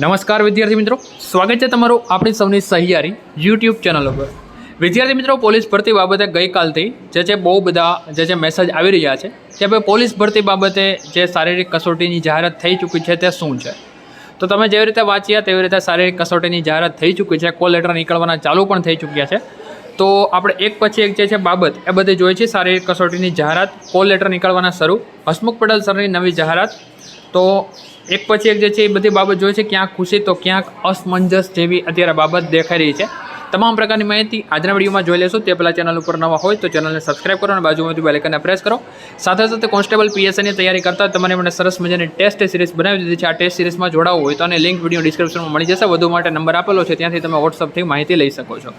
નમસ્કાર વિદ્યાર્થી મિત્રો. સ્વાગત છે તમારું આપણી સૌની સહિયારી યુટ્યુબ ચેનલ ઉપર. વિદ્યાર્થી મિત્રો, પોલીસ ભરતી બાબતે ગઈકાલથી જે છે બહુ બધા જે છે મેસેજ આવી રહ્યા છે કે ભાઈ પોલીસ ભરતી બાબતે જે શારીરિક કસોટીની જાહેરાત થઈ ચૂકી છે તે શું છે? તો તમે જેવી રીતે વાંચ્યા તેવી રીતે શારીરિક કસોટીની જાહેરાત થઈ ચૂકી છે. કોલ લેટર નીકળવાના ચાલુ પણ થઈ ચૂક્યા છે. તો આપણે એક પછી એક જે છે બાબત એ બધી જોઈએ છે. શારીરિક કસોટીની જાહેરાત, કોલ લેટર નીકળવાના શરૂ. હસમુખ પટેલ સરની નવી જાહેરાત. તો એક પછી એક જે છે એ બધી બાબત જોઈએ છે. ક્યાંક ખુશી તો ક્યાંક અસમંજસ જેવી અત્યારે બાબત દેખાઈ રહી છે. તમામ પ્રકારની માહિતી આજના વિડીયોમાં જોઈ લેશું. તે પહેલાં ચેનલ ઉપર નવા હોય તો ચેનલને સબસ્ક્રાઇબ કરો અને બાજુમાંથી બેલેકનને પ્રેસ કરો. સાથે સાથે કોન્સ્ટેબલ પીએસઆઈની તૈયારી કરતા તમારે મને સરસ મજાની ટેસ્ટ સિરીઝ બનાવી દીધી છે. આ ટેસ્ટ સિરીઝમાં જોડાવું હોય તો અને લિંક વીડિયો ડિસ્ક્રિપ્શનમાં મળી જશે. વધુ માટે નંબર આપેલો છે. ત્યાંથી તમે વોટ્સઅપથી માહિતી લઈ શકો છો.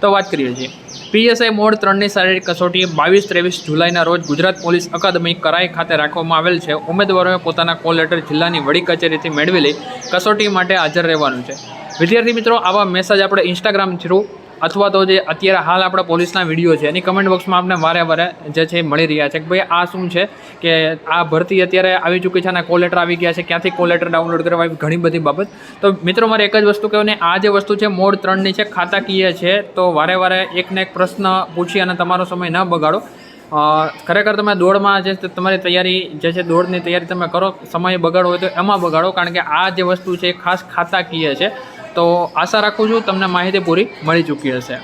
તો વાત કરીએ છીએ. પીએસઆઈ મોડ ત્રણની શારીરિક કસોટી બાવીસ ત્રેવીસ જુલાઈના રોજ ગુજરાત પોલીસ અકાદમી કરાઈ ખાતે રાખવામાં આવેલ છે. ઉમેદવારોએ પોતાના કોલ લેટર જિલ્લાની વડી કચેરીથી મેળવેલી કસોટી માટે હાજર રહેવાનું છે. વિદ્યાર્થી મિત્રો, આવા મેસેજ આપણે ઇન્સ્ટાગ્રામ થ્રુ અથવા તો જે અત્યારે હાલ આપણા પોલીસના વીડિયો છે, એની કમેન્ટ બોક્સમાં આપણે વારે વારે જે છે મળી રહ્યા છે કે ભાઈ આ શું છે કે આ ભરતી અત્યારે આવી ચૂકી છે અને કોલ લેટર આવી ગયા છે, ક્યાંથી કોલ લેટર ડાઉનલોડ કરવા આવી ઘણી બધી બાબત. તો મિત્રો, મારે એક જ વસ્તુ કહેવાય ને આ જે વસ્તુ છે મોડ ત્રણની છે, ખાતાકીય છે, તો વારે વારે એકને એક પ્રશ્ન પૂછી અને તમારો સમય ન બગાડો. ખરેખર તમે દોડમાં જે તમારી તૈયારી જે છે દોડની તૈયારી તમે કરો, સમય બગાડો હોય તો એમાં બગાડો, કારણ કે આ જે વસ્તુ છે એ ખાસ ખાતાકીય છે. તો આશા રાખું છું તમને માહિતી પૂરી મળી ચૂકી હશે.